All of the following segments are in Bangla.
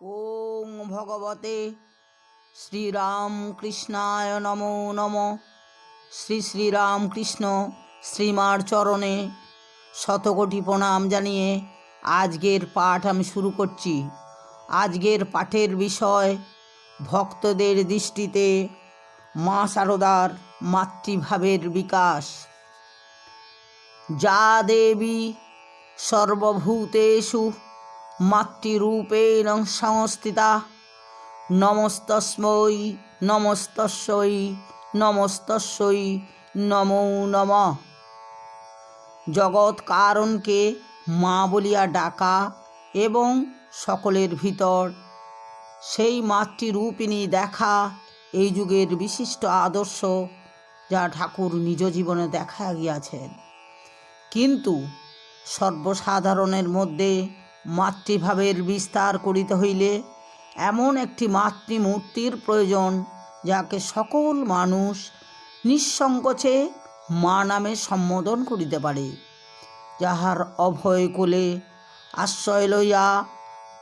ওং ভগবতে শ্রীরামকৃষ্ণায় নমো নম। শ্রী শ্রীরামকৃষ্ণ শ্রীমার চরণে শতকোটি প্রণাম জানিয়ে আজকের পাঠ আমি শুরু করছি। আজকের পাঠের বিষয় ভক্তদের দৃষ্টিতে মা সারদার মাতৃভাবের বিকাশ। যা দেবী সর্বভূতেষু মাতৃরূপেণ সংস্থিতা। নমস্তস্মৈ নমস্তস্যৈ নমস্তস্যৈ নমো নম। জগৎ কারণকে মা বলিয়া ডাকা এবং সকলের ভিতর সেই মাতৃরূপিণী দেখা এই যুগের বিশিষ্ট আদর্শ যা ঠাকুর নিজ জীবনে দেখা গিয়াছেন। কিন্তু সর্বসাধারণের মধ্যে মাতৃভাবের বিস্তার করিতে হইলে এমন একটি মাতৃমূর্তির প্রয়োজন, যাকে সকল মানুষ নিঃসংকোচে মা নামে সম্বোধন করিতে পারে। যাহার অভয় কোলে আশ্রয় লইয়া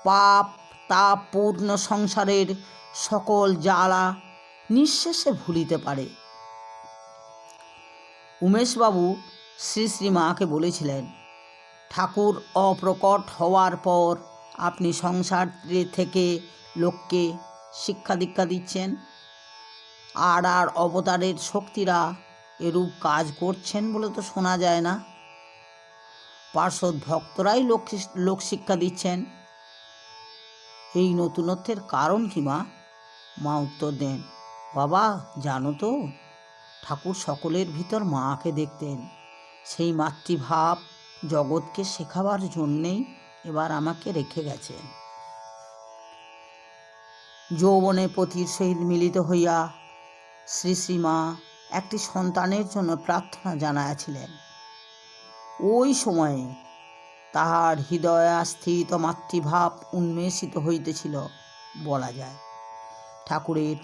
পাপ, তাপ পূর্ণ সংসারের সকল জ্বালা নিঃশেষে ভুলিতে পারে। উমেশবাবু শ্রী শ্রী মাকে বলেছিলেন ঠাকুর অপ্রকট হওয়ার পর আপনি সংসার থেকে লোককে শিক্ষা দীক্ষা দিচ্ছেন? আর আর অবতারের শক্তিরা এরূপ কাজ করছেন বলে তো শোনা যায় না। পার্শ্বদ ভক্তরাই লোক লোক শিক্ষা দিচ্ছেন। এই নতুনত্বের কারণ কি মা? মা উত্তর দেন, বাবা, জানো তো, ঠাকুর সকলের ভিতর মাকে দেখতেন। সেই মাতৃভাব জগৎকে শেখাবার জন্যেই এবার আমাকে রেখে গেছে। যৌবনে পতির সহিত মিলিত হইয়া শ্রী শ্রীমা একটি সন্তানের জন্য প্রার্থনা জানাইয়াছিলেন ওই সময়ে তাহার হৃদয়ে স্থিত মাতৃভাব উন্মেষিত হইতেছিল বলা যায়। ঠাকুরের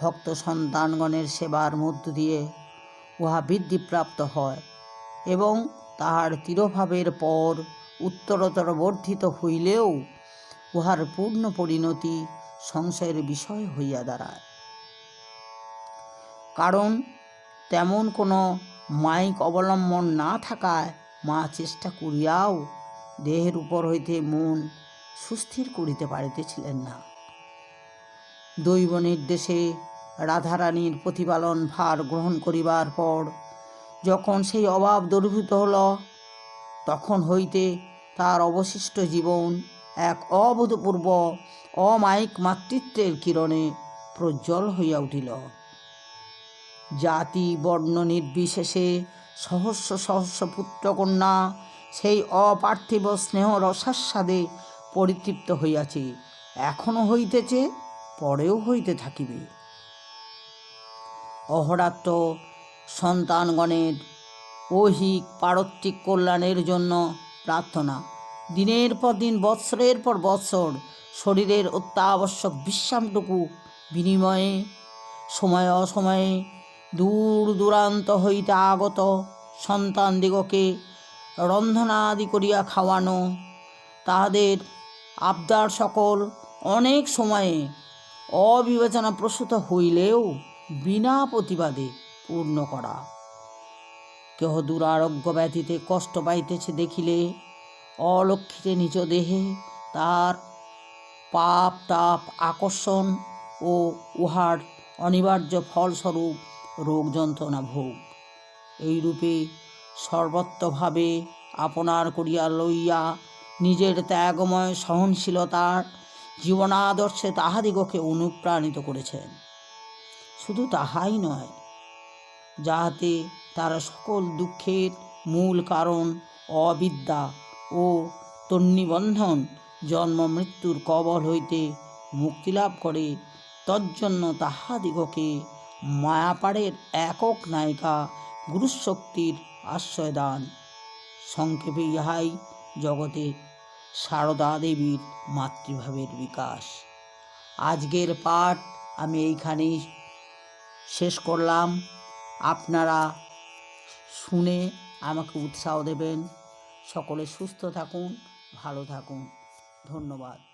ভক্ত সন্তানগণের সেবার মধ্য দিয়ে উহা বৃদ্ধিপ্রাপ্ত হয় এবং তাহার তিরোভাবের পর উত্তরতর বর্ধিত হইলেও উহার পূর্ণ পরিণতি সংশয়ের বিষয় হইয়া দাঁড়ায়। কারণ তেমন কোনো মাইক অবলম্বন না থাকায় মা চেষ্টা করিয়াও দেহের উপর হইতে মন সুস্থির করিতে পারিতেছিলেন না। দৈব নির্দেশে রাধারানীর প্রতিপালন ভার গ্রহণ করিবার পর যখন সেই অভাব দূরীভূত হল, তখন হইতে তার অবশিষ্ট জীবন এক অভূতপূর্ব, অমায়িক মাতৃত্বের কিরণে প্রজ্জ্বল হইয়া উঠিল। জাতি, বর্ণ নির্বিশেষে সহস্র সহস্র পুত্রকন্যা সেই অপার্থিব স্নেহ রসাস্বাদে পরিতৃপ্ত হইয়াছে। এখনও হইতেছে, পরেও হইতে থাকিবে। অহরাত্র সন্তানগণের ঐহিক পারত্রিক কল্যাণের জন্য প্রার্থনা। দিনের পর দিন, বৎসরের পর বৎসর শরীরের অত্যাবশ্যক বিশ্রামটুকু বিনিময়ে সময়ে অসময়ে দূর দূরান্ত হইতে আগত সন্তান সন্তানদিগকে রন্ধনাদি করিয়া খাওয়ানো, তাহাদের আবদার সকল অনেক সময়ে অবিবেচনা প্রসূত হইলেও বিনা প্রতিবাদে পূর্ণ করা। কেহ দুরারোগ্য ব্যথিতে কষ্ট পাইতেছে দেখিলে অলক্ষিতে নিজ দেহে তার পাপ তাপ আকর্ষণ ও উহার অনিবার্য ফলস্বরূপ রোগ যন্ত্রণা ভোগ। এইরূপে সর্বত্রভাবে আপনার করিয়া লইয়া নিজের ত্যাগময় সহনশীলতার জীবনাদর্শে তাহাদিগকে অনুপ্রাণিত করেছেন। শুধু তাহাই নয় যাহাতে তারা সকল দুঃখের মূল কারণ অবিদ্যা ও তন্নিবন্ধন, জন্ম মৃত্যুর কবল হইতে মুক্তিলাভ করে, তজ্জন্য তাহাদিগকে মায়াপাড়ের একক নায়িকা গুরুশক্তির আশ্রয়দান। সংক্ষেপে ইহাই জগতে সারদা দেবীর মাতৃভাবের বিকাশ। আজকের পাঠ আমি এইখানেই শেষ করলাম। আপনারা শুনে আমাকে উৎসাহ দেবেন। সকলে সুস্থ থাকুন ভালো থাকুন। ধন্যবাদ।